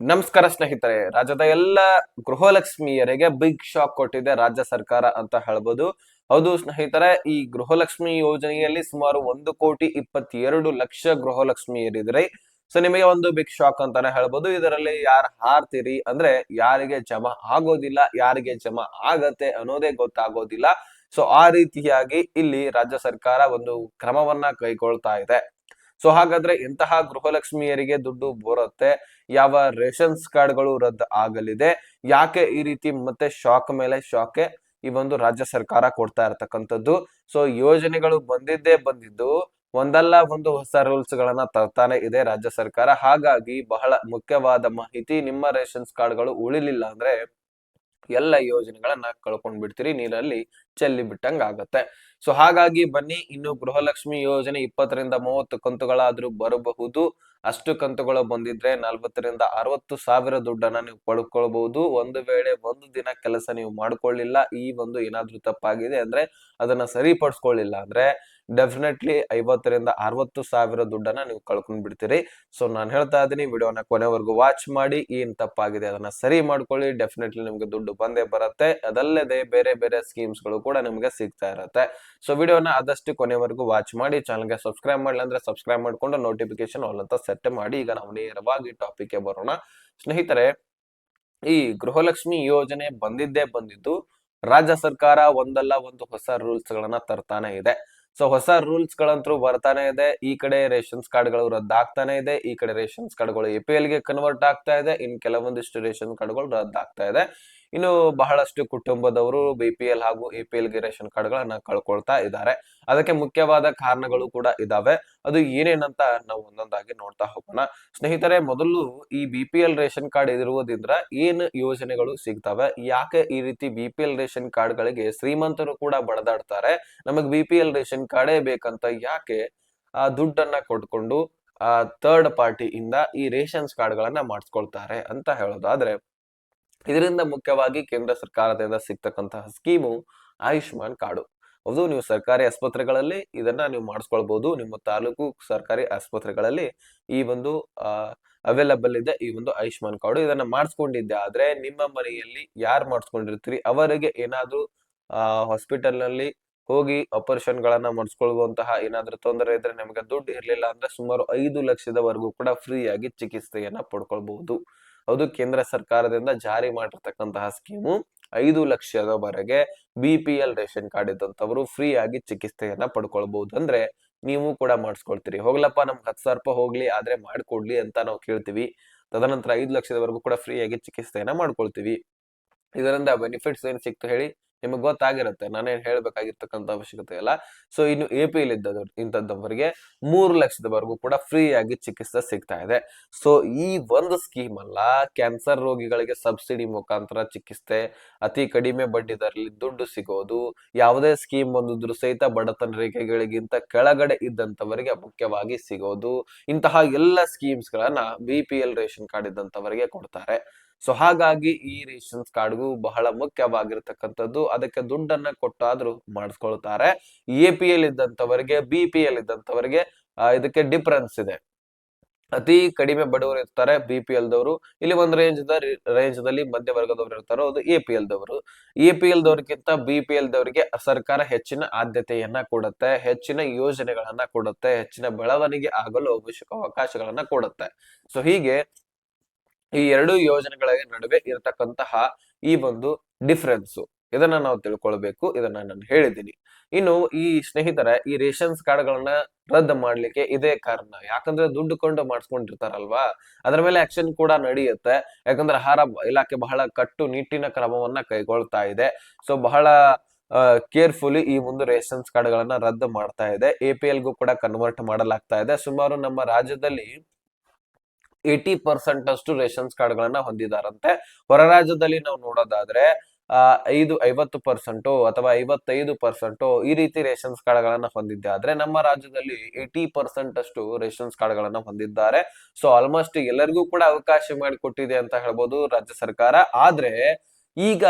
ನಮಸ್ಕಾರ ಸ್ನೇಹಿತರೆ. ರಾಜ್ಯದ ಎಲ್ಲ ಗೃಹಲಕ್ಷ್ಮಿಯರಿಗೆ ಬಿಗ್ ಶಾಕ್ ಕೊಟ್ಟಿದೆ ರಾಜ್ಯ ಸರ್ಕಾರ ಅಂತ ಹೇಳ್ಬೋದು. ಹೌದು ಸ್ನೇಹಿತರೆ, ಈ ಗೃಹಲಕ್ಷ್ಮಿ ಯೋಜನೆಯಲ್ಲಿ ಸುಮಾರು ಒಂದು ಕೋಟಿ ಇಪ್ಪತ್ತೆರಡು ಲಕ್ಷ ಗೃಹಲಕ್ಷ್ಮಿಯರಿದ್ರೆ. ಸೊ ನಿಮಗೆ ಒಂದು ಬಿಗ್ ಶಾಕ್ ಅಂತಾನೆ ಹೇಳ್ಬೋದು. ಇದರಲ್ಲಿ ಯಾರು ಹಾರ್ತೀರಿ ಅಂದ್ರೆ ಯಾರಿಗೆ ಜಮಾ ಆಗೋದಿಲ್ಲ, ಯಾರಿಗೆ ಜಮಾ ಆಗತ್ತೆ ಅನ್ನೋದೇ ಗೊತ್ತಾಗೋದಿಲ್ಲ. ಸೊ ಆ ರೀತಿಯಾಗಿ ಇಲ್ಲಿ ರಾಜ್ಯ ಸರ್ಕಾರ ಒಂದು ಕ್ರಮವನ್ನ ಕೈಗೊಳ್ತಾ ಇದೆ. ಸೊ ಹಾಗಾದ್ರೆ ಇಂತಹ ಗೃಹಲಕ್ಷ್ಮಿಯರಿಗೆ ದುಡ್ಡು ಬರುತ್ತೆ. ಯಾವ ರೇಷನ್ಸ್ ಕಾರ್ಡ್ಗಳು ರದ್ದು ಆಗಲಿದೆ. ಯಾಕೆ ಈ ರೀತಿ ಮತ್ತೆ ಶಾಕ್ ಮೇಲೆ ಶಾಕೆ ಈ ಒಂದು ರಾಜ್ಯ ಸರ್ಕಾರ ಕೊಡ್ತಾ ಇರತಕ್ಕಂಥದ್ದು? ಸೊ ಯೋಜನೆಗಳು ಬಂದಿದ್ದೇ ಬಂದಿದ್ದು. ಒಂದಲ್ಲ ಒಂದು ಹೊಸ ರೂಲ್ಸ್ ಗಳನ್ನ ತರ್ತಾನೆ ಇದೆ ರಾಜ್ಯ ಸರ್ಕಾರ. ಹಾಗಾಗಿ ಬಹಳ ಮುಖ್ಯವಾದ ಮಾಹಿತಿ ನಿಮ್ಮ ರೇಷನ್ಸ್ ಕಾರ್ಡ್ಗಳು ಉಳಿಲಿಲ್ಲ ಅಂದ್ರೆ ಎಲ್ಲ ಯೋಜನೆಗಳನ್ನ ಕಳ್ಕೊಂಡ್ ಬಿಡ್ತೀರಿ, ನೀರಲ್ಲಿ ಚೆಲ್ಲಿ ಬಿಟ್ಟಂಗ ಆಗತ್ತೆ. ಸೊ ಹಾಗಾಗಿ ಬನ್ನಿ, ಇನ್ನು ಗೃಹಲಕ್ಷ್ಮಿ ಯೋಜನೆ ಇಪ್ಪತ್ತರಿಂದ ಮೂವತ್ತು ಕಂತುಗಳಾದ್ರೂ ಬರಬಹುದು. ಅಷ್ಟು ಕಂತುಗಳು ಬಂದಿದ್ರೆ ನಲ್ವತ್ತರಿಂದ ಅರವತ್ತು ಸಾವಿರ ದುಡ್ಡನ್ನ ನೀವು ಪಡ್ಕೊಳ್ಬಹುದು. ಒಂದು ವೇಳೆ ಒಂದು ದಿನ ಕೆಲಸ ನೀವು ಮಾಡ್ಕೊಳ್ಳಿಲ್ಲ, ಈ ಒಂದು ಏನಾದ್ರೂ ತಪ್ಪಾಗಿದೆ ಅಂದ್ರೆ ಅದನ್ನ ಸರಿಪಡಿಸ್ಕೊಳ್ಳಿಲ್ಲ ಅಂದ್ರೆ ಡೆಫಿನೆಟ್ಲಿ ಐವತ್ತರಿಂದ ಅರವತ್ತು ಸಾವಿರ ದುಡ್ಡನ್ನ ನೀವು ಕಳ್ಕೊಂಡ್ ಬಿಡ್ತೀರಿ. ಸೊ ನಾನು ಹೇಳ್ತಾ ಇದ್ದೀನಿ, ವಿಡಿಯೋನ ಕೊನೆವರೆಗೂ ವಾಚ್ ಮಾಡಿ, ಏನ್ ತಪ್ಪಾಗಿದೆ ಅದನ್ನ ಸರಿ ಮಾಡ್ಕೊಳ್ಳಿ. ಡೆಫಿನೆಟ್ಲಿ ನಿಮ್ಗೆ ದುಡ್ಡು ಬಂದೇ ಬರುತ್ತೆ. ಅದಲ್ಲದೆ ಬೇರೆ ಬೇರೆ ಸ್ಕೀಮ್ಸ್ಗಳು ಕೂಡ ನಿಮ್ಗೆ ಸಿಗ್ತಾ ಇರತ್ತೆ. ಸೊ ವಿಡಿಯೋನ ಆದಷ್ಟು ಕೊನೆವರೆಗೂ ವಾಚ್ ಮಾಡಿ ಚಾನಲ್ಗೆ ಸಬ್ಸ್ಕ್ರೈಬ್ ಮಾಡಲಿ ಅಂದ್ರೆ ಸಬ್ಸ್ಕ್ರೈಬ್ ಮಾಡ್ಕೊಂಡು ನೋಟಿಫಿಕೇಶನ್ ಆಲ್ ಸೆಟ್ ಮಾಡಿ, ಈಗ ನಾವು ನೇರವಾಗಿ ಟಾಪಿಕ್ಗೆ ಬರೋಣ. ಸ್ನೇಹಿತರೆ, ಈ ಗೃಹಲಕ್ಷ್ಮಿ ಯೋಜನೆ ಬಂದಿದ್ದೇ ಬಂದಿದ್ದು, ರಾಜ್ಯ ಸರ್ಕಾರ ಒಂದಲ್ಲ ಒಂದು ಹೊಸ ರೂಲ್ಸ್ ಗಳನ್ನ ತರ್ತಾನೆ ಇದೆ. ಸೊ ಹೊಸ ರೂಲ್ಸ್ ಗಳಂತೂ ಬರ್ತಾನೆ ಇದೆ. ಈ ಕಡೆ ರೇಷನ್ಸ್ ಕಾರ್ಡ್ಗಳು ರದ್ದಾಗ್ತಾನೆ ಇದೆ. ಈ ಕಡೆ ರೇಷನ್ಸ್ ಕಾರ್ಡ್ಗಳು ಎಪಿಎಲ್ಗೆ ಕನ್ವರ್ಟ್ ಆಗ್ತಾ ಇದೆ. ಇನ್ ಕೆಲವೊಂದಿಷ್ಟು ರೇಷನ್ ಕಾರ್ಡ್ಗಳು ರದ್ದಾಗ್ತಾ ಇದೆ. ಇನ್ನು ಬಹಳಷ್ಟು ಕುಟುಂಬದವರು ಬಿ ಪಿ ಎಲ್ ಹಾಗೂ ಎ ಪಿ ಎಲ್ಗೆ ರೇಷನ್ ಕಾರ್ಡ್ಗಳನ್ನ ಕಳ್ಕೊಳ್ತಾ ಇದ್ದಾರೆ. ಅದಕ್ಕೆ ಮುಖ್ಯವಾದ ಕಾರಣಗಳು ಕೂಡ ಇದಾವೆ. ಅದು ಏನೇನಂತ ನಾವು ಒಂದೊಂದಾಗಿ ನೋಡ್ತಾ ಹೋಗೋಣ. ಸ್ನೇಹಿತರೆ, ಮೊದಲು ಈ B P L ration card ಇರುವುದರಿಂದ ಏನು ಯೋಜನೆಗಳು ಸಿಗ್ತವೆ? ಯಾಕೆ ಈ ರೀತಿ ಬಿ ಪಿ ಎಲ್ ರೇಷನ್ ಕಾರ್ಡ್ಗಳಿಗೆ ಶ್ರೀಮಂತರು ಕೂಡ ಬಡದಾಡ್ತಾರೆ? ನಮಗ್ ಬಿ ಪಿ ಎಲ್ ರೇಷನ್ ಕಾರ್ಡೇ ಬೇಕಂತ ಯಾಕೆ ಆ ದುಡ್ಡನ್ನ ಕೊಟ್ಕೊಂಡು ಆ ಥರ್ಡ್ ಪಾರ್ಟಿ ಇಂದ ಈ ರೇಷನ್ಸ್ ಕಾರ್ಡ್ಗಳನ್ನ ಮಾಡಿಸ್ಕೊಳ್ತಾರೆ ಅಂತ ಹೇಳೋದಾದ್ರೆ ಇದರಿಂದ ಮುಖ್ಯವಾಗಿ ಕೇಂದ್ರ ಸರ್ಕಾರದಿಂದ ಸಿಗ್ತಕ್ಕಂತಹ ಸ್ಕೀಮು ಆಯುಷ್ಮಾನ್ ಕಾರ್ಡು. ಹೌದು, ನೀವು ಸರ್ಕಾರಿ ಆಸ್ಪತ್ರೆಗಳಲ್ಲಿ ಇದನ್ನ ನೀವು ಮಾಡಿಸ್ಕೊಳ್ಬಹುದು ನಿಮ್ಮ ತಾಲೂಕು ಸರ್ಕಾರಿ ಆಸ್ಪತ್ರೆಗಳಲ್ಲಿ ಈ ಒಂದು ಅವೈಲಬಲ್ ಇದೆ ಈ ಒಂದು ಆಯುಷ್ಮಾನ್ ಕಾರ್ಡು ಇದನ್ನ ಮಾಡಿಸ್ಕೊಂಡಿದ್ದೆ. ಆದ್ರೆ ನಿಮ್ಮ ಮನೆಯಲ್ಲಿ ಯಾರು ಮಾಡಿಸ್ಕೊಂಡಿರ್ತೀರಿ? ಅವರಿಗೆ ಏನಾದ್ರೂ, ಆ ಹಾಸ್ಪಿಟಲ್ನಲ್ಲಿ ಹೋಗಿ ಆಪರೇಷನ್ ಗಳನ್ನ ಮಾಡಿಸ್ಕೊಳ್ಳುವಂತಹ ಏನಾದ್ರೂ ತೊಂದರೆ ಇದ್ರೆ ನಿಮಗೆ ದುಡ್ಡು ಇರ್ಲಿಲ್ಲ ಅಂದ್ರೆ ಸುಮಾರು ಐದು ಲಕ್ಷದವರೆಗೂ ಕೂಡ ಫ್ರೀಯಾಗಿ ಚಿಕಿತ್ಸೆಯನ್ನ ಪಡ್ಕೊಳ್ಬಹುದು. ಹೌದು, ಕೇಂದ್ರ ಸರ್ಕಾರದಿಂದ ಜಾರಿ ಮಾಡಿರ್ತಕ್ಕಂತಹ ಸ್ಕೀಮು ಐದು ಲಕ್ಷದವರೆಗೆ B P L ration card ಇದ್ದಂತವರು free ಆಗಿ ಚಿಕಿತ್ಸೆಯನ್ನ ಪಡ್ಕೊಳ್ಬಹುದು ಅಂದ್ರೆ ನೀವು ಕೂಡ ಮಾಡಿಸ್ಕೊಳ್ತೀರಿ. ಹೋಗ್ಲಪ್ಪ, ನಮ್ಗೆ ಹತ್ತು ಸಾವಿರ ರೂಪಾಯಿ ಹೋಗ್ಲಿ, ಆದ್ರೆ ಮಾಡ್ಕೊಡ್ಲಿ ಅಂತ ನಾವು ಕೇಳ್ತೀವಿ. ತದನಂತರ ಐದು ಲಕ್ಷದವರೆಗೂ ಕೂಡ ಫ್ರೀ ಆಗಿ ಚಿಕಿತ್ಸೆಯನ್ನ ಮಾಡ್ಕೊಳ್ತೀವಿ. ಇದರಿಂದ ಬೆನಿಫಿಟ್ಸ್ ಏನ್ ಸಿಕ್ತು ಹೇಳಿ? ನಿಮಗೆ ಗೊತ್ತಾಗಿರುತ್ತೆ. ನಾನೇನ್ ಹೇಳ್ಬೇಕಾಗಿರ್ತಕ್ಕಂಥ ಅವಶ್ಯಕತೆ ಇಲ್ಲ. ಸೊ ಇನ್ನು ಎ ಪಿ ಎಲ್ ಇದ್ದದವ್ರು ಇಂಥದ್ದವರಿಗೆ ಮೂರು ಲಕ್ಷದವರೆಗೂ ಕೂಡ ಫ್ರೀ ಆಗಿ ಚಿಕಿತ್ಸೆ ಸಿಗ್ತಾ ಇದೆ. ಸೊ ಈ ಒಂದು ಸ್ಕೀಮ್ ಅಲ್ಲ ಕ್ಯಾನ್ಸರ್ ರೋಗಿಗಳಿಗೆ ಸಬ್ಸಿಡಿ ಮುಖಾಂತರ ಚಿಕಿತ್ಸೆ, ಅತಿ ಕಡಿಮೆ ಬಡ್ಡಿ ದರದಲ್ಲಿ ದುಡ್ಡು ಸಿಗೋದು, ಯಾವುದೇ ಸ್ಕೀಮ್ ಬಂದಿದ್ರು ಸಹಿತ ಬಡತನ ರೇಖೆಗಳಿಗಿಂತ ಕೆಳಗಡೆ ಇದ್ದಂಥವರಿಗೆ ಮುಖ್ಯವಾಗಿ ಸಿಗೋದು, ಇಂತಹ ಎಲ್ಲ ಸ್ಕೀಮ್ಸ್ ಗಳನ್ನ B P L ration card ಇದ್ದಂಥವರಿಗೆ ಕೊಡ್ತಾರೆ. ಸೊ ಹಾಗಾಗಿ ಈ ರೇಷನ್ಸ್ ಕಾರ್ಡ್ಗೂ ಬಹಳ ಮುಖ್ಯವಾಗಿರ್ತಕ್ಕಂಥದ್ದು. ಅದಕ್ಕೆ ದುಡ್ಡನ್ನ ಕೊಟ್ಟಾದ್ರೂ ಮಾಡಿಸ್ಕೊಳ್ತಾರೆ. ಎ ಪಿ ಎಲ್ ಇದ್ದಂತವರಿಗೆ ಬಿ ಪಿ ಎಲ್ ಇದ್ದಂಥವರಿಗೆ ಇದಕ್ಕೆ ಡಿಫರೆನ್ಸ್ ಇದೆ. ಅತಿ ಕಡಿಮೆ ಬಡವರು ಇರ್ತಾರೆ ಬಿ ಪಿ ಎಲ್ ದವರು. ಇಲ್ಲಿ ಒಂದು ರೇಂಜ್ ರೇಂಜ್ ದಲ್ಲಿ ಮಧ್ಯವರ್ಗದವರು ಇರ್ತಾರೋ ಅದು ಎ ಪಿ ಎಲ್ ದವರು. ಎ ಪಿ ಎಲ್ ದವ್ರಿಗಿಂತ ಬಿ ಪಿ ಎಲ್ ದವರಿಗೆ ಸರ್ಕಾರ ಹೆಚ್ಚಿನ ಆದ್ಯತೆಯನ್ನ ಕೊಡುತ್ತೆ, ಹೆಚ್ಚಿನ ಯೋಜನೆಗಳನ್ನ ಕೊಡುತ್ತೆ, ಹೆಚ್ಚಿನ ಬೆಳವಣಿಗೆ ಆಗಲು ಅವಶ್ಯಕ ಅವಕಾಶಗಳನ್ನ ಕೊಡುತ್ತೆ. ಸೊ ಹೀಗೆ ಈ ಎರಡು ಯೋಜನೆಗಳ ನಡುವೆ ಇರತಕ್ಕಂತಹ ಈ ಒಂದು ಡಿಫರೆನ್ಸ್ ಇದನ್ನ ನಾವು ತಿಳ್ಕೊಳ್ಬೇಕು, ಇದನ್ನ ನಾನು ಹೇಳಿದ್ದೀನಿ. ಇನ್ನು ಈ ಸ್ನೇಹಿತರ, ಈ ರೇಷನ್ಸ್ ಕಾರ್ಡ್ಗಳನ್ನ ರದ್ದು ಮಾಡ್ಲಿಕ್ಕೆ ಇದೇ ಕಾರಣ. ಯಾಕಂದ್ರೆ ದುಡ್ಡು ಕೊಂಡು ಮಾಡಿಸ್ಕೊಂಡಿರ್ತಾರಲ್ವಾ? ಅದರ ಮೇಲೆ ಆಕ್ಷನ್ ಕೂಡ ನಡೆಯುತ್ತೆ. ಯಾಕಂದ್ರೆ ಆಹಾರ ಇಲಾಖೆ ಬಹಳ ಕಟ್ಟು ನಿಟ್ಟಿನ ಕ್ರಮವನ್ನ ಕೈಗೊಳ್ತಾ ಇದೆ. ಸೊ ಬಹಳ ಕೇರ್ಫುಲಿ ಈ ಒಂದು ರೇಷನ್ಸ್ ಕಾರ್ಡ್ಗಳನ್ನ ರದ್ದು ಮಾಡ್ತಾ ಇದೆ. ಎ ಪಿ ಎಲ್ಗೂ ಕೂಡ ಕನ್ವರ್ಟ್ ಮಾಡಲಾಗ್ತಾ ಇದೆ. ಸುಮಾರು ನಮ್ಮ ರಾಜ್ಯದಲ್ಲಿ ಏಟಿ ಪರ್ಸೆಂಟ್ ಅಷ್ಟು ರೇಷನ್ಸ್ ಕಾರ್ಡ್ ಗಳನ್ನ ಹೊಂದಿದಾರಂತೆ. ಹೊರ ರಾಜ್ಯದಲ್ಲಿ ನಾವು ನೋಡೋದಾದ್ರೆ, ಆ, ಐದು, ಐವತ್ತು ಪರ್ಸೆಂಟು ಅಥವಾ ಐವತ್ತೈದು ಪರ್ಸೆಂಟು ಈ ರೀತಿ ರೇಷನ್ಸ್ ಕಾರ್ಡ್ ಗಳನ್ನ ಹೊಂದಿದ್ದೆ. ಆದ್ರೆ ನಮ್ಮ ರಾಜ್ಯದಲ್ಲಿ ಏಟಿ ಪರ್ಸೆಂಟ್ ಅಷ್ಟು ರೇಷನ್ಸ್ ಕಾರ್ಡ್ ಗಳನ್ನ ಹೊಂದಿದ್ದಾರೆ. ಸೊ ಆಲ್ಮೋಸ್ಟ್ ಎಲ್ಲರಿಗೂ ಕೂಡ ಅವಕಾಶ ಮಾಡಿಕೊಟ್ಟಿದೆ ಅಂತ ಹೇಳ್ಬೋದು ರಾಜ್ಯ ಸರ್ಕಾರ. ಆದ್ರೆ ಈಗ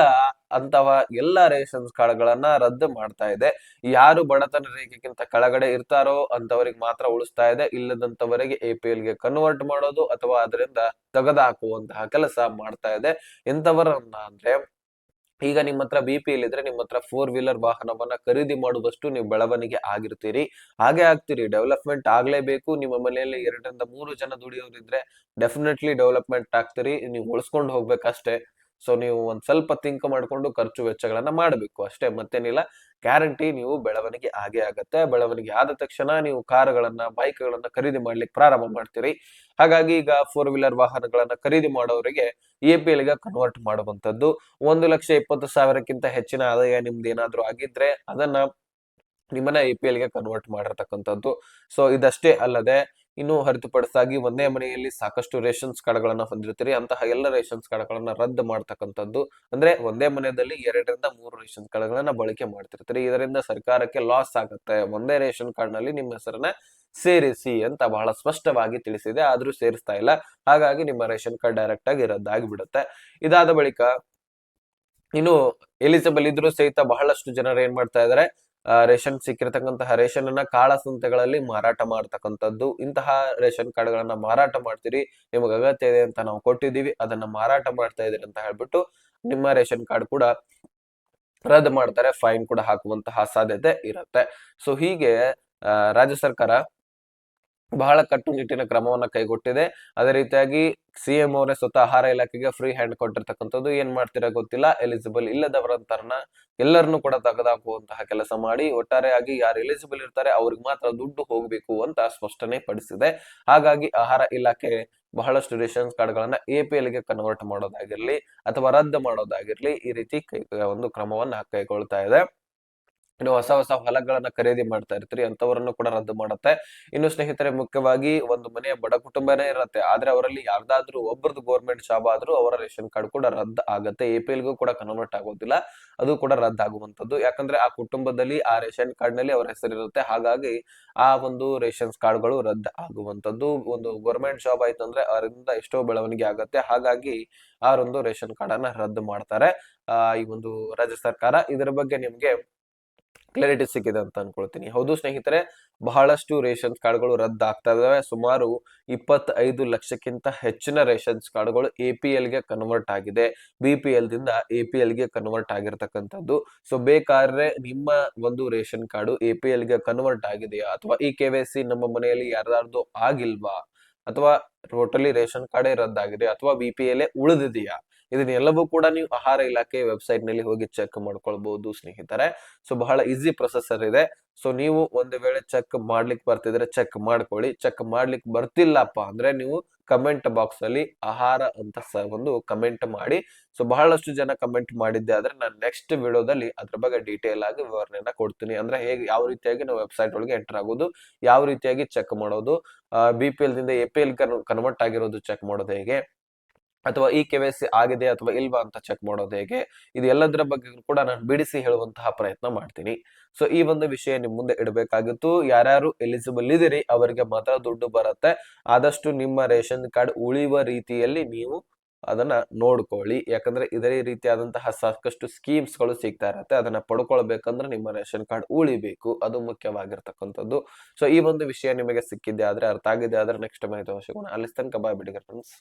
ಅಂತವ ಎಲ್ಲ ರೇಷನ್ಸ್ ಕಾರ್ಡ್ಗಳನ್ನ ರದ್ದು ಮಾಡ್ತಾ ಇದೆ. ಯಾರು ಬಡತನ ರೇಖೆಗಿಂತ ಕೆಳಗಡೆ ಇರ್ತಾರೋ ಅಂತವರಿಗೆ ಮಾತ್ರ ಉಳಿಸ್ತಾ ಇದೆ. ಇಲ್ಲದಂತವರಿಗೆ ಎ ಪಿ ಗೆ ಕನ್ವರ್ಟ್ ಮಾಡೋದು ಅಥವಾ ಅದರಿಂದ ತೆಗೆದುಹಾಕುವಂತಹ ಕೆಲಸ ಮಾಡ್ತಾ ಇದೆ. ಇಂಥವರನ್ನ ಅಂದ್ರೆ ಈಗ ನಿಮ್ಮ ಹತ್ರ ಬಿ ಪಿ ಎಲ್ ಇದ್ರೆ ನಿಮ್ಮ ಹತ್ರ ಫೋರ್ ವೀಲರ್ ವಾಹನವನ್ನ ಖರೀದಿ ಮಾಡುವಷ್ಟು ನೀವು ಬೆಳವಣಿಗೆ ಆಗಿರ್ತೀರಿ. ಹಾಗೆ ಆಗ್ತೀರಿ. ಡೆವಲಪ್ಮೆಂಟ್ ಆಗ್ಲೇಬೇಕು. ನಿಮ್ಮ ಮನೆಯಲ್ಲಿ ಎರಡರಿಂದ ಮೂರು ಜನ ದುಡಿಯೋರಿದ್ರೆ ಡೆಫಿನೆಟ್ಲಿ ಡೆವಲಪ್ಮೆಂಟ್ ಆಗ್ತೀರಿ. ನೀವು ಉಳಿಸ್ಕೊಂಡು ಹೋಗ್ಬೇಕಷ್ಟೇ. ಸೊ ನೀವು ಒಂದ್ ಸ್ವಲ್ಪ ತಿಂಕ್ ಮಾಡ್ಕೊಂಡು ಖರ್ಚು ವೆಚ್ಚಗಳನ್ನ ಮಾಡಬೇಕು ಅಷ್ಟೇ, ಮತ್ತೇನಿಲ್ಲ. ಗ್ಯಾರಂಟಿ ನೀವು ಬೆಳವಣಿಗೆ ಆಗೇ ಆಗತ್ತೆ. ಬೆಳವಣಿಗೆ ಆದ ತಕ್ಷಣ ನೀವು ಕಾರುಗಳನ್ನ, ಬೈಕ್ಗಳನ್ನ ಖರೀದಿ ಮಾಡ್ಲಿಕ್ಕೆ ಪ್ರಾರಂಭ ಮಾಡ್ತೀರಿ. ಹಾಗಾಗಿ ಈಗ ಫೋರ್ ವೀಲರ್ ವಾಹನಗಳನ್ನ ಖರೀದಿ ಮಾಡೋರಿಗೆ ಎ ಪಿ ಎಲ್ಗೆ ಕನ್ವರ್ಟ್ ಮಾಡುವಂತದ್ದು ಒಂದು ಲಕ್ಷ ಇಪ್ಪತ್ತು ಸಾವಿರಕ್ಕಿಂತ ಹೆಚ್ಚಿನ ಆದಾಯ ನಿಮ್ದು ಏನಾದ್ರೂ ಆಗಿದ್ರೆ ಅದನ್ನ ನಿಮ್ಮನ್ನ ಎ ಪಿ ಎಲ್ಗೆ ಕನ್ವರ್ಟ್ ಮಾಡಿರ್ತಕ್ಕಂಥದ್ದು. ಸೊ ಇದಷ್ಟೇ ಅಲ್ಲದೆ ಇನ್ನು ಹೊರತುಪಡಿಸಾಗಿ ಒಂದೇ ಮನೆಯಲ್ಲಿ ಸಾಕಷ್ಟು ರೇಷನ್ಸ್ ಕಾರ್ಡ್ಗಳನ್ನ ಹೊಂದಿರ್ತೀರಿ, ಅಂತಹ ಎಲ್ಲ ರೇಷನ್ಸ್ ಕಾರ್ಡ್ಗಳನ್ನ ರದ್ದು ಮಾಡ್ತಕ್ಕಂಥದ್ದು. ಅಂದ್ರೆ ಒಂದೇ ಮನೆಯಲ್ಲಿ ಎರಡರಿಂದ ಮೂರು ರೇಷನ್ ಕಾರ್ಡ್ಗಳನ್ನ ಬಳಕೆ ಮಾಡ್ತಿರ್ತೀರಿ. ಇದರಿಂದ ಸರ್ಕಾರಕ್ಕೆ ಲಾಸ್ ಆಗುತ್ತೆ. ಒಂದೇ ರೇಷನ್ ಕಾರ್ಡ್ನಲ್ಲಿ ನಿಮ್ಮ ಹೆಸರನ್ನ ಸೇರಿಸಿ ಅಂತ ಬಹಳ ಸ್ಪಷ್ಟವಾಗಿ ತಿಳಿಸಿದೆ. ಆದ್ರೂ ಸೇರಿಸ್ತಾ ಇಲ್ಲ. ಹಾಗಾಗಿ ನಿಮ್ಮ ರೇಷನ್ ಕಾರ್ಡ್ ಡೈರೆಕ್ಟ್ ಆಗಿ ರದ್ದಾಗಿ ಬಿಡುತ್ತೆ ಇದಾದ ಬಳಿಕ ಇನ್ನು ಎಲಿಜಿಬಲ್ ಇದ್ರೂ ಸಹಿತ ಬಹಳಷ್ಟು ಜನರು ಏನ್ ಮಾಡ್ತಾ ಇದಾರೆ ರೇಷನ್ ಸಿಕ್ಕಿರತಕ್ಕಂತಹ ರೇಷನ್ ಅನ್ನ ಕಾಳಸಂತೆಗಳಲ್ಲಿ ಮಾರಾಟ ಮಾಡ್ತಕ್ಕಂಥದ್ದು. ಇಂತಹ ರೇಷನ್ ಕಾರ್ಡ್ಗಳನ್ನ ಮಾರಾಟ ಮಾಡ್ತೀರಿ, ನಿಮಗೆ ಅಗತ್ಯ ಇದೆ ಅಂತ ನಾವು ಕೊಟ್ಟಿದ್ದೀವಿ. ಅದನ್ನ ಮಾರಾಟ ಮಾಡ್ತಾ ಇದೀರಿ ಅಂತ ಹೇಳ್ಬಿಟ್ಟು ನಿಮ್ಮ ರೇಷನ್ ಕಾರ್ಡ್ ಕೂಡ ರದ್ದು ಮಾಡ್ತಾರೆ. ಫೈನ್ ಕೂಡ ಹಾಕುವಂತಹ ಸಾಧ್ಯತೆ ಇರುತ್ತೆ. ಸೊ ಹೀಗೆ ರಾಜ್ಯ ಸರ್ಕಾರ ಬಹಳ ಕಟ್ಟುನಿಟ್ಟಿನ ಕ್ರಮವನ್ನ ಕೈಗೊಟ್ಟಿದೆ. ಅದೇ ರೀತಿಯಾಗಿ ಸಿಎಂ ಅವರೇ ಸ್ವತಃ ಆಹಾರ ಇಲಾಖೆಗೆ ಫ್ರೀ ಹ್ಯಾಂಡ್ ಕೊಟ್ಟಿರ್ತಕ್ಕಂಥದ್ದು. ಏನ್ ಮಾಡ್ತೀರಾ ಗೊತ್ತಿಲ್ಲ. ಎಲಿಜಿಬಲ್ ಇಲ್ಲದವರಂತರನ್ನ ಎಲ್ಲರನ್ನು ಕೂಡ ತೆಗೆದಾಕುವಂತಹ ಕೆಲಸ ಮಾಡಿ ಒಟ್ಟಾರೆಯಾಗಿ ಯಾರು ಎಲಿಜಿಬಲ್ ಇರ್ತಾರೆ ಅವ್ರಿಗೆ ಮಾತ್ರ ದುಡ್ಡು ಹೋಗ್ಬೇಕು ಅಂತ ಸ್ಪಷ್ಟನೆ ಪಡಿಸಿದೆ. ಹಾಗಾಗಿ ಆಹಾರ ಇಲಾಖೆ ಬಹಳಷ್ಟು ರೇಷನ್ ಕಾರ್ಡ್ಗಳನ್ನ ಎ ಪಿ ಎಲ್ಗೆ ಕನ್ವರ್ಟ್ ಮಾಡೋದಾಗಿರ್ಲಿ ಅಥವಾ ರದ್ದು ಮಾಡೋದಾಗಿರ್ಲಿ ಈ ರೀತಿ ಒಂದು ಕ್ರಮವನ್ನ ಕೈಗೊಳ್ತಾ ಇದೆ. ಇನ್ನು ಹೊಸ ಹೊಸ ಹೊಲಗಳನ್ನ ಖರೀದಿ ಮಾಡ್ತಾ ಇರ್ತೀರಿ ಅಂತವರನ್ನು ಕೂಡ ರದ್ದು ಮಾಡುತ್ತೆ. ಇನ್ನು ಸ್ನೇಹಿತರೆ, ಮುಖ್ಯವಾಗಿ ಒಂದು ಮನೆಯ ಬಡ ಕುಟುಂಬನೇ ಇರುತ್ತೆ. ಆದ್ರೆ ಅವರಲ್ಲಿ ಯಾವ್ದಾದ್ರು ಒಬ್ಬರದ್ದು ಗೌರ್ಮೆಂಟ್ ಜಾಬ್ ಆದ್ರೂ ಅವರ ರೇಷನ್ ಕಾರ್ಡ್ ಕೂಡ ರದ್ದು ಆಗುತ್ತೆ. ಎ ಪಿ ಕೂಡ ಕನ್ವರ್ಟ್ ಆಗೋದಿಲ್ಲ. ಅದು ಕೂಡ ರದ್ದಾಗುವಂತದ್ದು ಯಾಕಂದ್ರೆ ಆ ಕುಟುಂಬದಲ್ಲಿ ಆ ರೇಷನ್ ಕಾರ್ಡ್ನಲ್ಲಿ ಅವರ ಹೆಸರಿರುತ್ತೆ ಹಾಗಾಗಿ ಆ ಒಂದು ರೇಷನ್ಸ್ ಕಾರ್ಡ್ಗಳು ರದ್ದು ಆಗುವಂತದ್ದು ಒಂದು ಗೌರ್ಮೆಂಟ್ ಜಾಬ್ ಆಯ್ತು ಅಂದ್ರೆ ಅವರಿಂದ ಎಷ್ಟೋ ಬೆಳವಣಿಗೆ ಆಗುತ್ತೆ. ಹಾಗಾಗಿ ಅವರೊಂದು ರೇಷನ್ ಕಾರ್ಡ್ ಅನ್ನ ರದ್ದು ಮಾಡ್ತಾರೆ. ಆ, ಈ ಒಂದು ರಾಜ್ಯ ಸರ್ಕಾರ. ಇದರ ಬಗ್ಗೆ ನಿಮ್ಗೆ ಕ್ಲಾರಿಟಿ ಸಿಕ್ಕಿದೆ ಅಂತ ಅನ್ಕೊಳ್ತೀನಿ. ಹೌದು ಸ್ನೇಹಿತರೆ, ಬಹಳಷ್ಟು ರೇಷನ್ಸ್ ಕಾರ್ಡ್ಗಳು ರದ್ದಾಗ್ತಾ ಇದಾವೆ. ಸುಮಾರು ಇಪ್ಪತ್ತೈದು ಲಕ್ಷಕ್ಕಿಂತ ಹೆಚ್ಚಿನ ರೇಷನ್ಸ್ ಕಾರ್ಡ್ಗಳು ಎ ಪಿ ಎಲ್ಗೆ ಕನ್ವರ್ಟ್ ಆಗಿದೆ. ಬಿ ಪಿ ಎಲ್ ದಿಂದ ಎ ಪಿ ಎಲ್ಗೆ ಕನ್ವರ್ಟ್ ಆಗಿರ್ತಕ್ಕಂಥದ್ದು. ಸೊ ಬೇಕಾದ್ರೆ ನಿಮ್ಮ ಒಂದು ರೇಷನ್ ಕಾರ್ಡು ಎ ಪಿ ಎಲ್ಗೆ ಕನ್ವರ್ಟ್ ಆಗಿದೆಯಾ? ಅಥವಾ ಈ ಕೆ ವೈ ಸಿ ನಮ್ಮ ಮನೆಯಲ್ಲಿ ಯಾರ್ದಾರ್ದು ಆಗಿಲ್ವಾ? ಅಥವಾ ಟೋಟಲಿ ರೇಷನ್ ಕಾರ್ಡೇ ರದ್ದಾಗಿದೆ? ಅಥವಾ ಬಿ ಪಿ ಎಲ್ ಉಳಿದಿದೆಯಾ? ಇದನ್ನೆಲ್ಲವೂ ಕೂಡ ನೀವು ಆಹಾರ ಇಲಾಖೆ ವೆಬ್ಸೈಟ್ನಲ್ಲಿ ಹೋಗಿ ಚೆಕ್ ಮಾಡ್ಕೊಳ್ಬಹುದು ಸ್ನೇಹಿತರೆ. ಸೊ ಬಹಳ ಈಸಿ ಪ್ರೊಸೆಸರ್ ಇದೆ. ಸೊ ನೀವು ಒಂದು ವೇಳೆ ಚೆಕ್ ಮಾಡ್ಲಿಕ್ಕೆ ಬರ್ತಿದ್ರೆ ಚೆಕ್ ಮಾಡ್ಕೊಳ್ಳಿ. ಚೆಕ್ ಮಾಡ್ಲಿಕ್ಕೆ ಬರ್ತಿಲ್ಲಪ್ಪ ಅಂದ್ರೆ ನೀವು ಕಮೆಂಟ್ ಬಾಕ್ಸ್ ಅಲ್ಲಿ ಆಹಾರ ಅಂತ ಒಂದು ಕಮೆಂಟ್ ಮಾಡಿ. ಸೊ ಬಹಳಷ್ಟು ಜನ ಕಮೆಂಟ್ ಮಾಡಿದ್ದೆ ಆದ್ರೆ ನಾನು ನೆಕ್ಸ್ಟ್ ವಿಡಿಯೋದಲ್ಲಿ ಅದ್ರ ಬಗ್ಗೆ ಡೀಟೇಲ್ ಆಗಿ ವಿವರಣೆಯನ್ನ ಕೊಡ್ತೀನಿ. ಅಂದ್ರೆ ಹೇಗೆ ಯಾವ ರೀತಿಯಾಗಿ ನಾವು ವೆಬ್ಸೈಟ್ ಒಳಗೆ ಎಂಟರ್ ಆಗೋದು, ಯಾವ ರೀತಿಯಾಗಿ ಚೆಕ್ ಮಾಡೋದು ಬಿ ಪಿ ಎಲ್ ದಿಂದ ಎ ಪಿ ಎಲ್ ಕನ್ವರ್ಟ್ ಆಗಿರೋದು ಚೆಕ್ ಮಾಡೋದು ಹೇಗೆ? ಅಥವಾ ಈ ಕೆ ವೈ ಸಿ ಆಗಿದೆ ಅಥವಾ ಇಲ್ವಾ ಅಂತ ಚೆಕ್ ಮಾಡೋದು ಹೇಗೆ, ಇದು ಎಲ್ಲದರ ಬಗ್ಗೆ ಕೂಡ ನಾನು ಬಿಡಿಸಿ ಹೇಳುವಂತಹ ಪ್ರಯತ್ನ ಮಾಡ್ತೀನಿ. ಸೊ ಈ ಒಂದು ವಿಷಯ ನಿಮ್ ಮುಂದೆ ಇಡಬೇಕಾಗಿತ್ತು. ಯಾರ್ಯಾರು ಎಲಿಜಿಬಲ್ ಇದ್ದೀರಿ, ಅವರಿಗೆ ಮಾತ್ರ ದುಡ್ಡು ಬರುತ್ತೆ. ಆದಷ್ಟು ನಿಮ್ಮ ರೇಷನ್ ಕಾರ್ಡ್ ಉಳಿಯುವ ರೀತಿಯಲ್ಲಿ ನೀವು ಅದನ್ನ ನೋಡ್ಕೊಳ್ಳಿ. ಯಾಕಂದ್ರೆ ಇದೇ ರೀತಿಯಾದಂತಹ ಸಾಕಷ್ಟು ಸ್ಕೀಮ್ಸ್ಗಳು ಸಿಗ್ತಾ ಇರತ್ತೆ. ಅದನ್ನ ಪಡ್ಕೊಳ್ಬೇಕಂದ್ರೆ ನಿಮ್ಮ ರೇಷನ್ ಕಾರ್ಡ್ ಉಳಿಬೇಕು. ಅದು ಮುಖ್ಯವಾಗಿರ್ತಕ್ಕಂಥದ್ದು. ಸೊ ಈ ಒಂದು ವಿಷಯ ನಿಮಗೆ ಸಿಕ್ಕಿದೆ ಆದ್ರೆ, ಅರ್ಥ ಆಗಿದೆ ಆದ್ರೆ ನೆಕ್ಸ್ಟ್ ಮನೆ ಸಿಗೋಣ ಅಲ್ಲಿ ತನಕ ಬಾಯ್ ಬಿಡಿಗರ್ ಫ್ರೆಂಡ್ಸ್